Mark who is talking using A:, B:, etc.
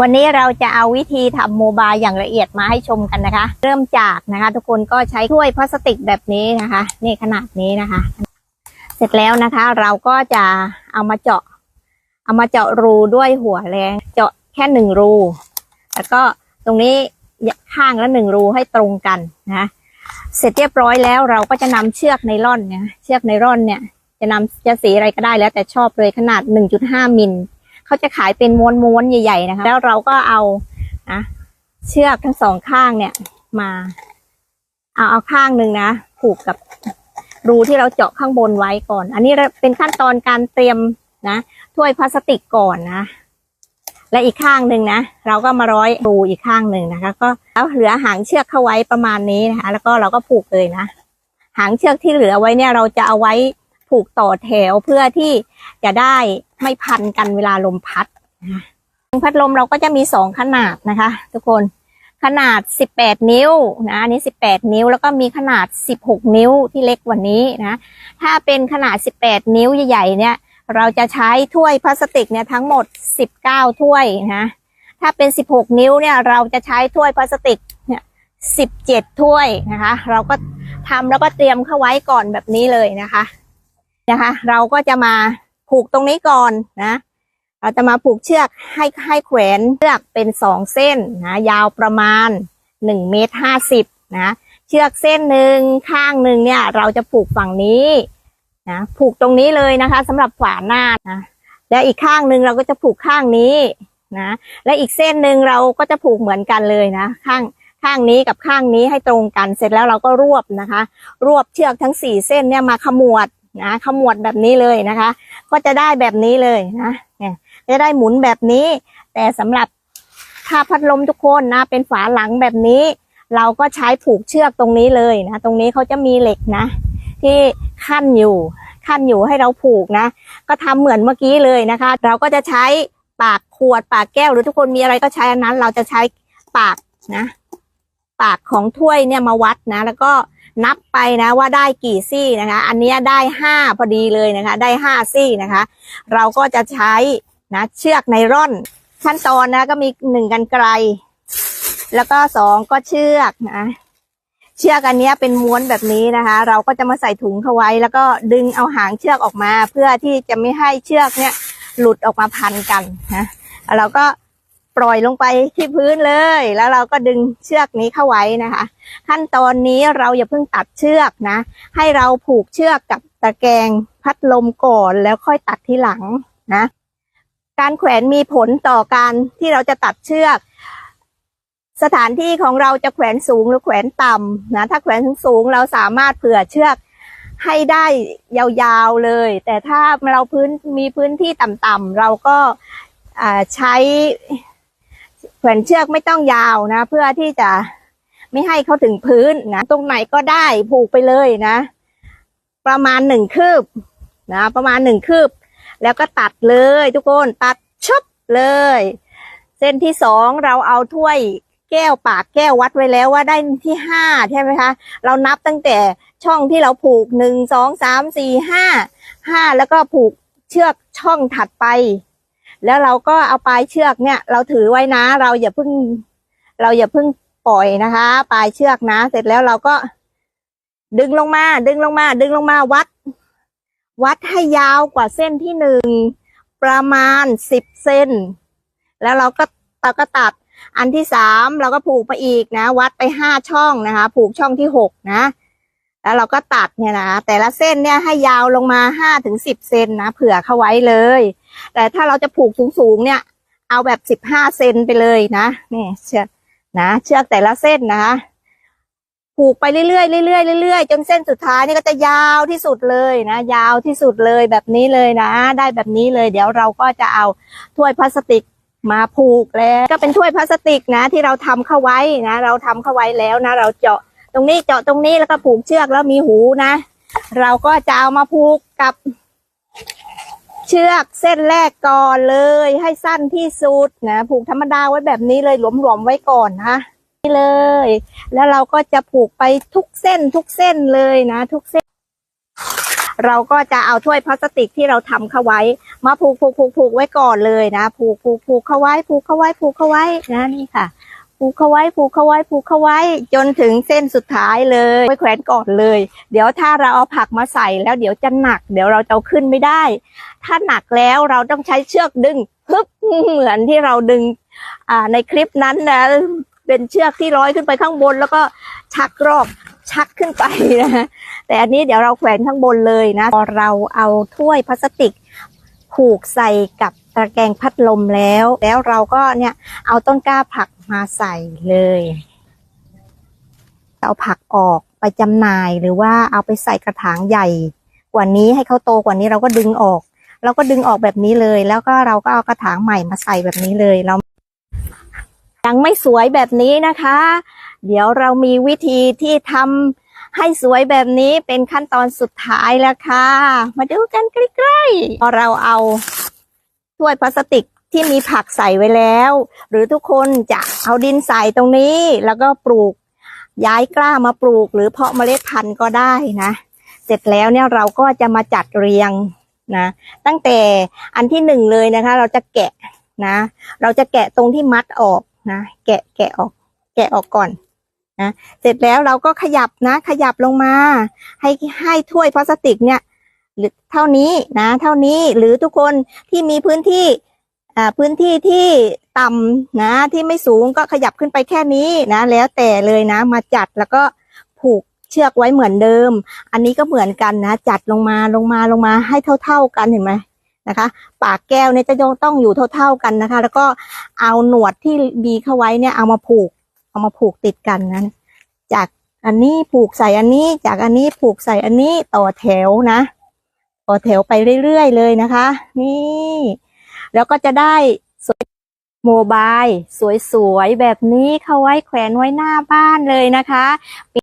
A: วันนี้เราจะเอาวิธีทำโมบายอย่างละเอียดมาให้ชมกันนะคะ เริ่มจากนะคะ ทุกคนก็ใช้ถ้วยพลาสติกแบบนี้นะคะ นี่ขนาดนี้นะคะ เสร็จแล้วนะคะ เราก็จะเอามาเจาะ เอามาเจาะรูด้วยหัวแรงเจาะแค่หนึ่งรู แล้วก็ตรงนี้ข้างละหนึ่งรูให้ตรงกันนะคะเสร็จเรียบร้อยแล้วเราก็จะนำเชือกไนล่อนเนี่ยเชือกไนล่อนเนี่ย จะนำจะสีอะไรก็ได้แล้วแต่ชอบเลยขนาด 1.5มิล เขาจะขายเป็นม้วนๆใหญ่ ๆ นะคะ แล้วเราก็เอานะเชือกทั้งสองข้างเนี่ยมา เอาเอาข้างหนึ่งนะผูกกับรูที่เราเจาะข้างบนไว้ก่อน อันนี้เป็นขั้นตอนการเตรียมนะถ้วยพลาสติกก่อนนะ และอีกข้างหนึ่งนะ เราก็มาร้อยรูอีกข้างหนึ่งนะคะ ก็แล้วเหลือหางเชือกเข้าไว้ประมาณนี้นะคะ แล้วก็เราก็ผูกเลยนะ หางเชือกที่เหลือไว้เนี่ยเราจะเอาไว้ ผูกต่อแถวเพื่อที่จะได้ไม่พันกันเวลาลมพัดนะพัดลมเราก็จะมีสองขนาดนะคะ ทุกคนขนาด 18 นิ้วนะอันนี้ 18 นิ้วแล้วก็มีขนาด 16 นิ้วที่เล็กกว่านี้นะถ้าเป็นขนาด 18 นิ้วใหญ่ๆเนี่ย เราจะใช้ถ้วยพลาสติกเนี่ยทั้งหมด 19 ถ้วยนะถ้าเป็น 16 นิ้วเนี่ยเราจะใช้ถ้วยพลาสติกเนี่ย17 ถ้วยนะคะ เราก็ทำแล้วก็เตรียมเข้าไว้ก่อนแบบนี้เลยนะคะ นะคะ เราก็จะมาผูกตรงนี้ก่อนนะ เราจะมาผูกเชือกให้ให้แขวนเชือกเป็นสองเส้นนะยาวประมาณหนึ่งเมตรห้าสิบนะเชือกเส้นหนึ่งข้างหนึ่งเนี่ย เราจะผูกฝั่งนี้นะผูกตรงนี้เลยนะคะสำหรับฝาหน้านะแล้วอีกข้างหนึ่งเราก็จะผูกข้างนี้นะ และอีกเส้นหนึ่งเราก็จะผูกเหมือนกันเลยนะ ข้างข้างนี้กับข้างนี้ให้ตรงกันเสร็จแล้วเราก็รวบนะคะ รวบเชือกทั้งสี่เส้นเนี่ยมาขมวด นะขมวดแบบนี้เลยนะคะ ก็จะได้แบบนี้เลยนะเนี่ยจะได้หมุนแบบนี้ แต่สำหรับถ้าพัดลมทุกคนนะ เป็นฝาหลังแบบนี้ เราก็ใช้ผูกเชือกตรงนี้เลยนะ ตรงนี้เขาจะมีเหล็กนะ ที่ขั้นอยู่ขั้นอยู่ให้เราผูกนะ ก็ทำเหมือนเมื่อกี้เลยนะคะ เราก็จะใช้ปากขวดปากแก้วหรือทุกคนมีอะไรก็ใช้อันนั้น เราจะใช้ปากนะ ปากของถ้วยเนี่ยมาวัดนะ แล้วก็ นับไปนะว่าได้กี่ซี่นะคะ อันนี้ได้ห้าพอดีเลยนะคะ ได้ห้าซี่นะคะ เราก็จะใช้นะเชือกไนร่อน ขั้นตอนนะก็มีหนึ่งกันไกล แล้วก็สองก็เชือกนะเชือกอันนี้เป็นม้วนแบบนี้นะคะ เราก็จะมาใส่ถุงเข้าไว้ แล้วก็ดึงเอาหางเชือกออกมา เพื่อที่จะไม่ให้เชือกเนี่ยหลุดออกมาพันกันนะแล้วเราก็ ปล่อยลงไปที่พื้นเลย แล้วเราก็ดึงเชือกนี้เข้าไว้นะคะ ขั้นตอนนี้เราอย่าเพิ่งตัดเชือกนะ ให้เราผูกเชือกกับตะแกรงพัดลมก่อนแล้วค่อยตัดทีหลังนะ การแขวนมีผลต่อการที่เราจะตัดเชือก สถานที่ของเราจะแขวนสูงหรือแขวนต่ำนะถ้าแขวนสูงเราสามารถเผื่อเชือกให้ได้ยาวๆเลย แต่ถ้าเราพื้นมีพื้นที่ต่ำๆเราก็ใช้ แขวนเชือกไม่ต้องยาวนะ เพื่อที่จะไม่ให้เขาถึงพื้นนะ ตรงไหนก็ได้ผูกไปเลยนะ ประมาณหนึ่งคืบนะ ประมาณหนึ่งคืบ แล้วก็ตัดเลยทุกคนตัดชุบเลย เส้นที่สองเราเอาถ้วยแก้วปากแก้ววัดไว้แล้วว่าได้ที่ห้าใช่ไหมคะ เรานับตั้งแต่ช่องที่เราผูกหนึ่งสองสามสี่ห้าห้าแล้วก็ผูกเชือกช่องถัดไป แล้วเราก็เอาปลายเชือกเนี่ย เราถือไว้นะ เราอย่าเพิ่ง เราอย่าเพิ่งปล่อยนะคะ ปลายเชือกนะ เสร็จแล้วเราก็ ดึงลงมา ดึงลงมา ดึงลงมาวัด วัดให้ยาวกว่าเส้นที่หนึ่งประมาณสิบเซนแล้วเราก็เราก็ตัดอันที่สามเราก็ผูกไปอีกนะ วัดไปห้าช่องนะคะ ผูกช่องที่หกนะ แล้วเราก็ตัดเนี่ยนะแต่ละเส้นเนี่ยให้ยาวลงมาห้าถึงสิบเซนนะเผื่อเข้าไว้เลย แต่ถ้าเราจะผูกสูงๆเนี่ย เอาแบบสิบห้าเซนไปเลยนะนี่เชือกนะ เชือกแต่ละเส้นนะคะผูกไปเรื่อยๆเรื่อยๆเรื่อยๆจนเส้นสุดท้ายนี่ก็จะยาวที่สุดเลยนะ ยาวที่สุดเลยแบบนี้เลยนะ ได้แบบนี้เลย เดี๋ยวเราก็จะเอาถ้วยพลาสติกมาผูกแล้ว ก็เป็นถ้วยพลาสติกนะ ที่เราทำเข้าไว้นะ เราทำเข้าไว้แล้วนะ เราเจาะตรงนี้เจาะตรงนี้แล้วก็ผูกเชือกแล้วมีหูนะ เราก็จะเอามาผูกกับ เชือกเส้นแรกก่อนเลย ให้สั้นที่สุดนะผูกธรรมดาไว้แบบนี้เลยหลวมๆไว้ก่อนนะนี่เลย แล้วเราก็จะผูกไปทุกเส้นทุกเส้นเลยนะ ทุกเส้น เราก็จะเอาถ้วยพลาสติกที่เราทำเข้าไว้ มาผูกผูกผูกผูกไว้ก่อนเลยนะ ผูกผูกผูกเข้าไว้ ผูกเข้าไว้ผูกเข้าไว้นะนี่ค่ะ ผูกเข้าไว้ผูกเข้าไว้ผูกเข้าไว้ จนถึงเส้นสุดท้ายเลยไว้แขวนก่อนเลย เดี๋ยวถ้าเราเอาผักมาใส่แล้วเดี๋ยวจะหนัก เดี๋ยวเราจะเอาขึ้นไม่ได้ ถ้าหนักแล้วเราต้องใช้เชือกดึงฮึบเหมือนที่เราดึงอ่าในคลิปนั้นนะเป็นเชือกที่ร้อยขึ้นไปข้างบน แล้วก็ชักรอกชักขึ้นไปนะแต่อันนี้เดี๋ยวเราแขวนข้างบนเลยนะพอเราเอาถ้วยพลาสติกผูกใส่กับ ตะแกรงพัดลมแล้ว แล้วเราก็เนี่ยเอาต้นกล้าผักมาใส่เลยเอาผักออกไปจำหน่ายหรือว่าเอาไปใส่กระถางใหญ่ กว่านี้ให้เขาโตกว่านี้เราก็ดึงออก เราก็ดึงออกแบบนี้เลย แล้วก็เราก็เอากระถางใหม่มาใส่แบบนี้เลยเรายังไม่สวยแบบนี้นะคะ เดี๋ยวเรามีวิธีที่ทำให้สวยแบบนี้เป็นขั้นตอนสุดท้ายแล้วค่ะ มาดูกันใกล้ๆพอเราเอา ถ้วยพลาสติกที่มีผักใส่ไว้แล้ว หรือทุกคนจะเอาดินใส่ตรงนี้แล้วก็ปลูกย้ายกล้ามาปลูก หรือเพาะเมล็ดพันธุ์ก็ได้นะ เสร็จแล้วเนี่ยเราก็จะมาจัดเรียงนะตั้งแต่อันที่หนึ่งเลยนะคะ เราจะแกะนะ เราจะแกะตรงที่มัดออกนะแกะแกะออก แกะออกก่อนนะเสร็จแล้วเราก็ขยับนะ ขยับลงมา ให้ให้ถ้วยพลาสติกเนี่ย หรือเท่านี้นะ เท่านี้หรือทุกคนที่มีพื้นที่พื้นที่ที่ต่ำนะที่ไม่สูงก็ขยับขึ้นไปแค่นี้นะ แล้วแต่เลยนะ มาจัดแล้วก็ผูกเชือกไว้เหมือนเดิม อันนี้ก็เหมือนกันนะ จัดลงมาลงมาลงมาให้เท่า ๆกันเห็นไหมนะคะ ปากแก้วเนี่ยจะต้องอยู่เท่าๆกันนะคะ แล้วก็เอาหนวดที่บีเข้าไว้เนี่ยเอามาผูก เอามาผูกติดกันนะจากอันนี้ผูกใส่อันนี้ จากอันนี้ผูกใส่อันนี้ต่อแถวนะ ต่อแถวไปเรื่อยๆเลยนะคะ นี่ แล้วก็จะได้สวยโมบาย สวยๆ แบบนี้เข้าไว้แขวนไว้หน้าบ้านเลยนะคะ